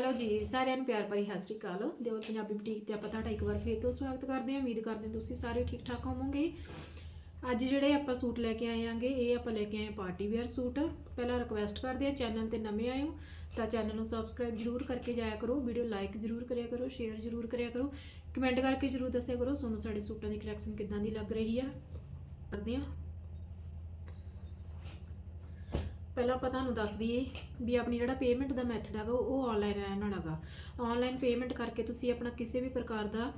Hello ਜੀ, ਸਾਰਿਆਂ ਨੂੰ ਪਿਆਰ ਭਰੀ ਸਤਿ ਸ਼੍ਰੀ ਅਕਾਲ। ਦਿਓ ਪੰਜਾਬੀ ਬੁਟੀਕ ਤੇ ਆਪਾਂ ਤੁਹਾਡਾ ਇੱਕ ਵਾਰ ਫੇਰ ਤੋਂ ਸਵਾਗਤ ਕਰਦੇ ਹਾਂ। ਉਮੀਦ ਕਰਦੇ ਹਾਂ ਤੁਸੀਂ ਸਾਰੇ ਠੀਕ ਠਾਕ ਹੋਵੋਗੇ। ਅੱਜ ਜਿਹੜੇ ਆਪਾਂ ਸੂਟ ਲੈ ਕੇ ਆਏ ਆਂਗੇ ਇਹ ਆਪਾਂ ਲੈ ਕੇ ਆਏ ਪਾਰਟੀ ਵੇਅਰ ਸੂਟ। ਪਹਿਲਾਂ ਰਿਕਵੈਸਟ ਕਰਦੇ ਹਾਂ, ਚੈਨਲ ਤੇ ਨਵੇਂ ਆਏ ਹੋ ਤਾਂ ਚੈਨਲ ਨੂੰ ਸਬਸਕ੍ਰਾਈਬ ਜਰੂਰ ਕਰਕੇ ਜਾਇਆ ਕਰੋ। ਵੀਡੀਓ ਲਾਈਕ ਜਰੂਰ ਕਰਿਆ ਕਰੋ ਸ਼ੇਅਰ ਜਰੂਰ ਕਰਿਆ ਕਰੋ। ਕਮੈਂਟ ਕਰਕੇ ਜਰੂਰ ਦੱਸਿਆ ਕਰੋ, ਤੁਹਾਨੂੰ ਸਾਡੇ ਸੂਟਾਂ ਦੀ ਕਲੈਕਸ਼ਨ ਕਿੱਦਾਂ ਦੀ ਲੱਗ ਰਹੀ ਆ। ਕਰਦੇ ਹਾਂ। ਪਹਿਲਾਂ ਆਪਾਂ ਤੁਹਾਨੂੰ ਦੱਸ ਦਈਏ ਵੀ ਆਪਣੀ ਜਿਹੜਾ ਪੇਮੈਂਟ ਦਾ ਮੈਥਡ ਹੈਗਾ, ਉਹ ਆਨਲਾਈਨ ਰਹਿਣ ਵਾਲਾ ਹੈਗਾ ਆਨਲਾਈਨ ਪੇਮੈਂਟ ਕਰਕੇ ਤੁਸੀਂ ਆਪਣਾ ਕਿਸੇ ਵੀ ਪ੍ਰਕਾਰ ਦਾ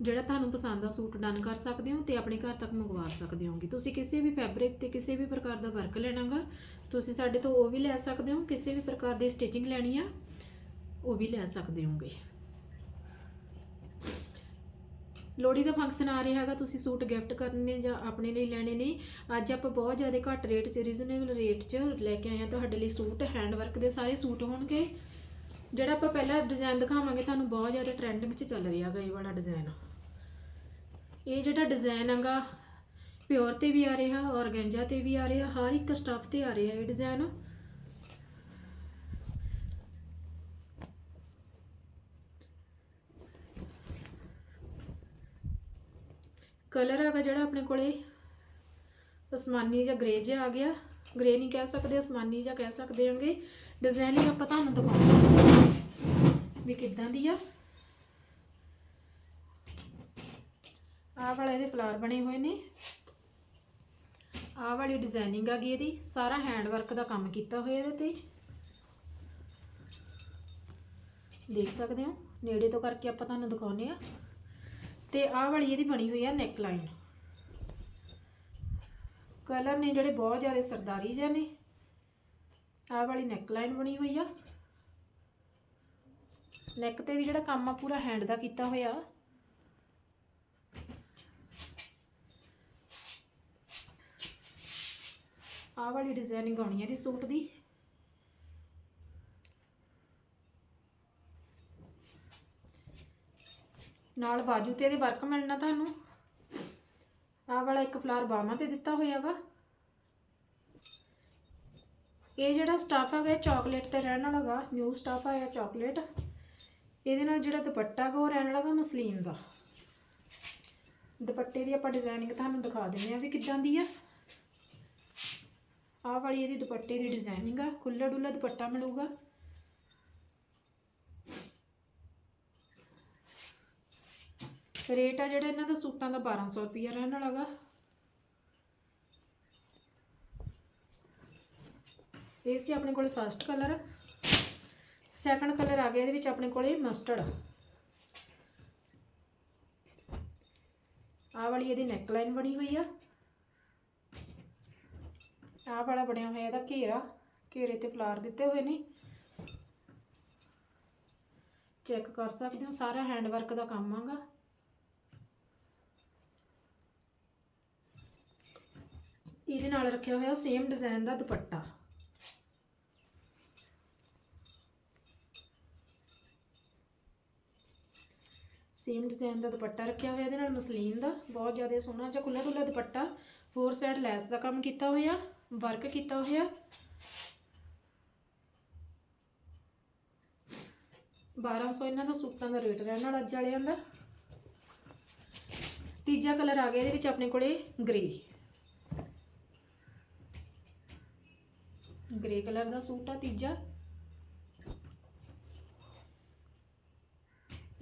ਜਿਹੜਾ ਤੁਹਾਨੂੰ ਪਸੰਦ ਆ, ਸੂਟ ਡਨ ਕਰ ਸਕਦੇ ਹੋ ਤੇ ਆਪਣੇ ਘਰ ਤੱਕ ਮੰਗਵਾ ਸਕਦੇ ਹੋਗੇ। ਤੁਸੀਂ ਕਿਸੇ ਵੀ ਫੈਬਰਿਕ ਤੇ ਕਿਸੇ ਵੀ ਪ੍ਰਕਾਰ ਦਾ ਵਰਕ ਲੈਣਾਗਾ ਤੁਸੀਂ ਸਾਡੇ ਤੋਂ ਉਹ ਵੀ ਲੈ ਸਕਦੇ ਹੋ, ਕਿਸੇ ਵੀ ਪ੍ਰਕਾਰ ਦੀ ਸਟਿਚਿੰਗ ਲੈਣੀ ਆ, ਉਹ ਵੀ ਲੈ ਸਕਦੇ ਹੋਗੇ। ਲੋਹੜੀ ਦਾ ਫੰਕਸ਼ਨ ਆ ਰਿਹਾ ਹੈਗਾ, ਤੁਸੀਂ ਸੂਟ ਗਿਫਟ ਕਰਨੇ ਜਾਂ ਆਪਣੇ ਲਈ ਲੈਣੇ ਨੇ। ਅੱਜ ਆਪਾਂ ਬਹੁਤ ਜ਼ਿਆਦਾ ਘੱਟ ਰੇਟ 'ਚ ਰੀਜ਼ਨੇਬਲ ਰੇਟ 'ਚ ਲੈ ਕੇ ਆਏ ਆ ਤੁਹਾਡੇ ਲਈ ਸੂਟ ਹੈਂਡ ਵਰਕ ਦੇ ਸਾਰੇ ਸੂਟ ਹੋਣਗੇ। ਜਿਹੜਾ ਆਪਾਂ ਪਹਿਲਾਂ ਡਿਜ਼ਾਈਨ ਦਿਖਾਵਾਂਗੇ, ਤੁਹਾਨੂੰ ਬਹੁਤ ਜ਼ਿਆਦਾ ਟ੍ਰੈਂਡਿੰਗ 'ਚ ਚੱਲ ਰਿਹਾ ਹੈਗਾ ਇਹ ਵਾਲਾ ਡਿਜ਼ਾਈਨ ਇਹ ਜਿਹੜਾ ਡਿਜ਼ਾਈਨ ਹੈਗਾ ਪਿਓਰ ਤੇ ਵੀ ਆ ਰਿਹਾ ਔਰਗੈਂਜਾ ਤੇ ਵੀ ਆ ਰਿਹਾ, ਹਰ ਇੱਕ ਸਟੱਫ ਤੇ ਆ ਰਿਹਾ ਇਹ ਡਿਜ਼ਾਈਨ ਕਲਰ ਹੈਗਾ ਜਿਹੜਾ ਆਪਣੇ ਕੋਲੇ, ਅਸਮਾਨੀ ਜਾਂ ਗ੍ਰੇ ਜਿਹਾ ਆ ਗਿਆ। ਗ੍ਰੇ ਨਹੀਂ ਕਹਿ ਸਕਦੇ, ਅਸਮਾਨੀ ਜਾਂ ਕਹਿ ਸਕਦੇ ਹਾਂਗੇ ਡਿਜ਼ਾਈਨਿੰਗ ਆਪਾਂ ਤੁਹਾਨੂੰ ਦਿਖਾਉਂਦੇ ਵੀ ਕਿੱਦਾਂ ਦੀ ਆ। ਆਹ ਵਾਲੇ ਇਹਦੇ ਫਲਾਰ ਬਣੇ ਹੋਏ ਨੇ। ਆਹ ਵਾਲੀ ਡਿਜ਼ਾਈਨਿੰਗ ਆ ਗਈ ਇਹਦੀ। ਸਾਰਾ ਹੈਂਡ ਵਰਕ ਦਾ ਕੰਮ ਕੀਤਾ ਹੋਇਆ ਇਹਦੇ ਤੇ। ਦੇਖ ਸਕਦੇ ਹੋ? ਨੇੜੇ ਤੋਂ ਕਰਕੇ ਆਪਾਂ ਤੁਹਾਨੂੰ ਦਿਖਾਉਨੇ ਆ ਤੇ ਆਹ ਵਾਲੀ ਇਹਦੀ ਬਣੀ ਹੋਈ ਆ ਨੈਕ ਲਾਈਨ ਕਲਰ ਨੇ ਜਿਹੜੇ ਬਹੁਤ ਜ਼ਿਆਦਾ ਸਰਦਾਰੀ ਜਿਹੇ ਨੇ, ਆਹ ਵਾਲੀ ਨੈਕ ਲਾਈਨ ਬਣੀ ਹੋਈ ਆ। ਨੈਕ ਤੇ ਵੀ ਜਿਹੜਾ ਕੰਮ ਆ ਪੂਰਾ ਹੈਂਡ ਦਾ ਕੀਤਾ ਹੋਇਆ। ਆਹ ਵਾਲੀ ਡਿਜ਼ਾਈਨਿੰਗ ਆਉਣੀ ਹੈ ਦੀ ਸੂਟ ਦੀ। ਨਾਲ ਬਾਜੂ ਤੇ ਇਹਦੇ ਵਰਕ ਮਿਲਣਾ ਤੁਹਾਨੂੰ। ਆਹ ਵਾਲਾ ਇੱਕ ਫਲਾਰ ਬਾਹਾਂ ਤੇ ਦਿੱਤਾ ਹੋਇਆ ਹੋਇਆਗਾ ਇਹ ਜਿਹੜਾ ਸਟਾਫ ਹੈਗਾ, ਇਹ ਚਾਕਲੇਟ ਤੇ ਰਹਿਣ ਵਾਲਾ ਗਾ। ਨਿਊ ਸਟਾਫ ਆਇਆ ਚਾਕਲੇਟ ਇਹਦੇ ਨਾਲ ਜਿਹੜਾ ਦੁਪੱਟਾ ਹੈਗਾ ਉਹ ਰਹਿਣ ਵਾਲਾ ਗਾ ਮਸਲੀਨ ਦਾ। ਦੁਪੱਟੇ ਦੀ ਆਪਾਂ ਡਿਜ਼ਾਈਨਿੰਗ ਤੁਹਾਨੂੰ ਦਿਖਾ ਦਿੰਦੇ ਆ ਵੀ ਕਿੱਦਾਂ ਦੀ ਆ। ਆਹ ਵਾਲੀ ਇਹਦੀ ਦੁਪੱਟੇ ਦੀ ਡਿਜ਼ਾਈਨਿੰਗ ਆ। ਖੁੱਲਾ ਡੁੱਲਾ ਦੁਪੱਟਾ ਮਿਲੂਗਾ। ਰੇਟ ਆ ਜਿਹੜਾ ਇਹਨਾਂ ਦਾ ਸੂਟਾਂ ਦਾ 1200 ਰੁਪਿਆ ਰਹਿਣ ਵਾਲਾ ਗਾ। ਇਹ ਸੀ ਆਪਣੇ ਕੋਲੇ ਫਰਸਟ ਕਲਰ ਸੈਕੰਡ ਕਲਰ ਆ ਗਿਆ, ਇਹਦੇ ਵਿੱਚ ਆਪਣੇ ਕੋਲੇ ਮਸਟਰਡ ਆਹ ਵਾਲੀ ਇਹਦੀ ਨੈਕ ਲਾਈਨ ਬਣੀ ਹੋਈ ਆ। ਆਹ ਵਾਲਾ ਬਣਿਆ ਹੋਇਆ ਇਹਦਾ ਘੇਰਾ। ਘੇਰੇ ਤੇ ਫਲਾਰ ਦਿੱਤੇ ਹੋਏ ਨੇ। ਚੈੱਕ ਕਰ ਸਕਦੇ ਹੋ, ਸਾਰਾ ਹੈਂਡ ਵਰਕ ਦਾ ਕੰਮ ਆਗਾ। ਇਹਦੇ ਨਾਲ ਰੱਖਿਆ ਹੋਇਆ ਸੇਮ ਡਿਜ਼ਾਈਨ ਦਾ ਦੁਪੱਟਾ। ਸੇਮ ਡਿਜ਼ਾਈਨ ਦਾ ਦੁਪੱਟਾ ਰੱਖਿਆ ਹੋਇਆ, ਇਹਦੇ ਨਾਲ ਮਸਲੀਨ ਦਾ ਬਹੁਤ ਜ਼ਿਆਦਾ ਸੋਹਣਾ ਜਿਹਾ ਖੁੱਲਾ ਖੁੱਲਾ ਦੁਪੱਟਾ। ਫੋਰ ਸਾਈਡ ਲੈਸ ਦਾ ਕੰਮ ਕੀਤਾ ਹੋਇਆ ਵਰਕ ਕੀਤਾ ਹੋਇਆ। 1200 ਇਹਨਾਂ ਦਾ ਸੂਟਾਂ ਦਾ ਰੇਟ ਰਹਿਣ ਨਾਲ ਅੱਜ ਵਾਲਿਆਂ ਦਾ। ਤੀਜਾ ਕਲਰ ਆ ਗਿਆ ਇਹਦੇ ਵਿੱਚ ਆਪਣੇ ਕੋਲੇ ਗ੍ਰੇ ਗ੍ਰੇ ਕਲਰ ਦਾ ਸੂਟ ਆ ਤੀਜਾ।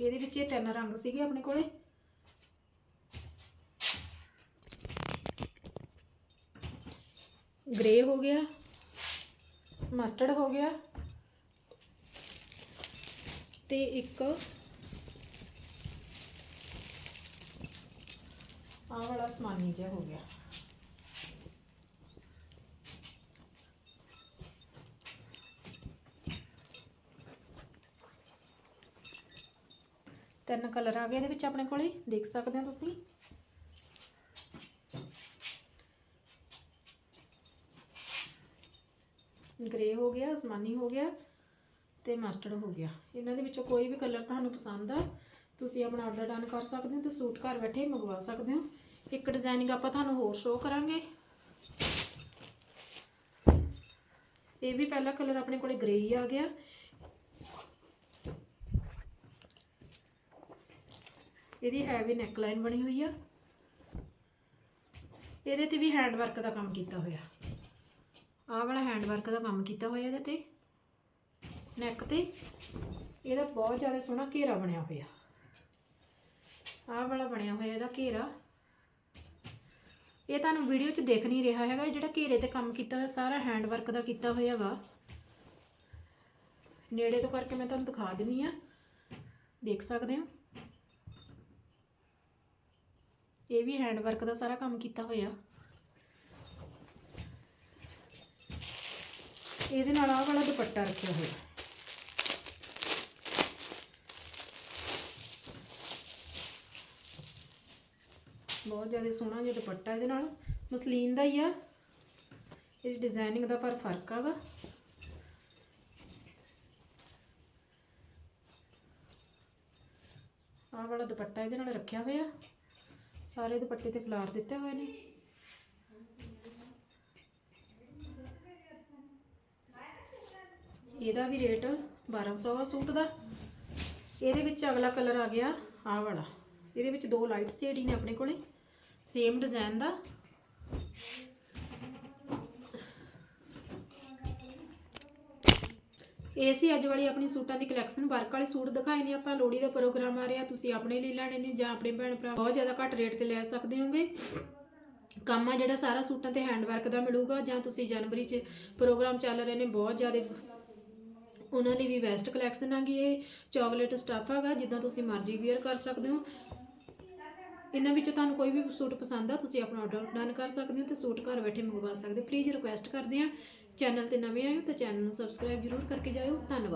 ਇਹਦੇ ਵਿੱਚ ਇਹ ਤਿੰਨ ਰੰਗ ਸੀਗੇ ਆਪਣੇ ਕੋਲੇ। ਗ੍ਰੇ ਹੋ ਗਿਆ ਮਸਟਰਡ ਹੋ ਗਿਆ ਤੇ ਇੱਕ ਆਹ ਵਾਲਾ ਸਮਾਨੀ ਜਿਹਾ ਹੋ ਗਿਆ। ਤਿੰਨ ਕਲਰ ਆ ਗਏ ਇਹਦੇ ਵਿੱਚ ਆਪਣੇ ਕੋਲੇ, ਦੇਖ ਸਕਦੇ ਹੋ ਤੁਸੀਂ। ਗ੍ਰੇ ਹੋ ਗਿਆ, ਅਸਮਾਨੀ ਹੋ ਗਿਆ ਤੇ ਮਸਟਰਡ ਹੋ ਗਿਆ। ਇਹਨਾਂ ਦੇ ਵਿੱਚੋਂ ਕੋਈ ਵੀ ਕਲਰ ਤੁਹਾਨੂੰ ਪਸੰਦ ਆ, ਤੁਸੀਂ ਆਪਣਾ ਆਰਡਰ ਡਨ ਕਰ ਸਕਦੇ ਹੋ ਤੇ ਸੂਟ ਘਰ ਬੈਠੇ ਮੰਗਵਾ ਸਕਦੇ ਹੋ। ਇੱਕ ਡਿਜ਼ਾਈਨਿੰਗ ਆਪਾਂ ਤੁਹਾਨੂੰ ਹੋਰ ਸ਼ੋਅ ਕਰਾਂਗੇ। ਇਹ ਵੀ ਪਹਿਲਾ ਕਲਰ ਆਪਣੇ ਕੋਲੇ ਗ੍ਰੇ ਹੀ ਆ ਗਿਆ। ਇਹਦੀ ਹੈਵੀ ਨੈਕ ਲਾਈਨ ਬਣੀ ਹੋਈ ਆ। ਇਹਦੇ ਤੇ ਵੀ ਹੈਂਡ ਵਰਕ ਦਾ ਕੰਮ ਕੀਤਾ ਹੋਇਆ। ਆਹ ਵਾਲਾ ਹੈਂਡ ਵਰਕ ਦਾ ਕੰਮ ਕੀਤਾ ਹੋਇਆ ਇਹਦੇ ਤੇ। ਨੈਕ ਤੇ। ਇਹਦਾ ਬਹੁਤ ਜ਼ਿਆਦਾ ਸੋਹਣਾ ਘੇਰਾ ਬਣਿਆ ਹੋਇਆ। ਆਹ ਵਾਲਾ ਬਣਿਆ ਹੋਇਆ ਇਹਦਾ ਘੇਰਾ। ਇਹ ਤੁਹਾਨੂੰ ਵੀਡੀਓ 'ਚ ਦੇਖ ਨਹੀਂ ਰਿਹਾ ਹੈਗਾ, ਇਹ ਜਿਹੜਾ ਘੇਰੇ ਤੇ ਕੰਮ ਕੀਤਾ ਹੋਇਆ, ਸਾਰਾ ਹੈਂਡ ਵਰਕ ਦਾ ਕੀਤਾ ਹੋਇਆ ਹੋਇਆਗਾ ਨੇੜੇ ਤੋਂ ਕਰਕੇ ਮੈਂ ਤੁਹਾਨੂੰ ਦਿਖਾ ਦਿੰਨੀ ਆ। ਦੇਖ ਸਕਦੇ ਹੋ? ਇਹ ਵੀ ਹੈਂਡ ਵਰਕ ਦਾ ਸਾਰਾ ਕੰਮ ਕੀਤਾ ਹੋਇਆ। ਇਹਦੇ ਨਾਲ ਆਹ ਵਾਲਾ ਦੁਪੱਟਾ ਰੱਖਿਆ ਹੋਇਆ। ਬਹੁਤ ਜ਼ਿਆਦਾ ਸੋਹਣਾ ਜਿਹਾ ਦੁਪੱਟਾ ਇਹਦੇ ਨਾਲ। ਮਸਲੀਨ ਦਾ ਹੀ ਆ। ਇਹਦੀ ਡਿਜ਼ਾਈਨਿੰਗ ਦਾ ਪਰ ਫ਼ਰਕ ਆਗਾ ਆਹ ਵਾਲਾ ਦੁਪੱਟਾ ਇਹਦੇ ਨਾਲ ਰੱਖਿਆ ਹੋਇਆ। ਸਾਰੇ ਦੁਪੱਟੇ ਤੇ ਫਲਾਰ ਦਿੱਤੇ ਹੋਏ ਨੇ। ਇਹਦਾ ਵੀ ਰੇਟ 1200 ਆ ਸੂਟ ਦਾ। ਇਹਦੇ ਵਿੱਚ ਅਗਲਾ ਕਲਰ ਆ ਗਿਆ ਆਹ ਵਾਲਾ। ਇਹਦੇ ਵਿੱਚ ਦੋ ਲਾਈਟ ਸ਼ੇਡ ਹੀ ਨੇ ਆਪਣੇ ਕੋਲੇ। ਸੇਮ ਡਿਜ਼ਾਈਨ ਦਾ। ਇਹ ਸੀ ਅੱਜ ਵਾਲੀ ਆਪਣੀ ਸੂਟਾਂ ਦੀ ਕਲੈਕਸ਼ਨ ਵਰਕ ਵਾਲੇ ਸੂਟ ਦਿਖਾਏ ਨੇ ਆਪਾਂ ਲੋਹੜੀ ਦਾ ਪ੍ਰੋਗਰਾਮ ਆ ਰਿਹਾ, ਤੁਸੀਂ ਆਪਣੇ ਲਈ ਲੈਣੇ ਨੇ ਜਾਂ ਆਪਣੇ ਭੈਣ ਭਰਾ ਬਹੁਤ ਜ਼ਿਆਦਾ ਘੱਟ ਰੇਟ ਤੇ ਲੈ ਸਕਦੇ ਹੋਗੇ। ਕੰਮ ਆ ਜਿਹੜਾ, ਸਾਰਾ ਸੂਟਾਂ ਤੇ ਹੈਂਡ ਵਰਕ ਦਾ ਮਿਲੂਗਾ ਜਾਂ ਤੁਸੀਂ ਜਨਵਰੀ 'ਚ ਪ੍ਰੋਗਰਾਮ ਚੱਲ ਰਹੇ ਨੇ, ਬਹੁਤ ਜ਼ਿਆਦਾ ਉਹਨਾਂ ਲਈ ਵੀ ਵੈਸਟ ਕਲੈਕਸ਼ਨ ਆਗੀ ਇਹ। ਚਾਕਲੇਟ ਸਟਫ ਹੈਗਾ ਜਿੱਦਾਂ ਤੁਸੀਂ ਮਰਜ਼ੀ ਵੇਅਰ ਕਰ ਸਕਦੇ ਹੋ। ਇਹਨਾਂ ਵਿੱਚੋਂ ਤੁਹਾਨੂੰ ਕੋਈ ਵੀ ਸੂਟ ਪਸੰਦ ਆ, ਤੁਸੀਂ ਆਪਣਾ ਆਰਡਰ ਡਨ ਕਰ ਸਕਦੇ ਹੋ ਤੇ ਸੂਟ ਘਰ ਬੈਠੇ ਮੰਗਵਾ ਸਕਦੇ ਹੋ। ਪਲੀਜ਼ ਰਿਕੁਐਸਟ ਕਰਦੇ ਆ। ਚੈਨਲ ਤੇ ਨਵੇਂ ਆਏ ਹੋ ਤਾਂ ਚੈਨਲ ਨੂੰ ਸਬਸਕ੍ਰਾਈਬ ਜ਼ਰੂਰ ਕਰਕੇ ਜਾਇਓ। ਧੰਨਵਾਦ।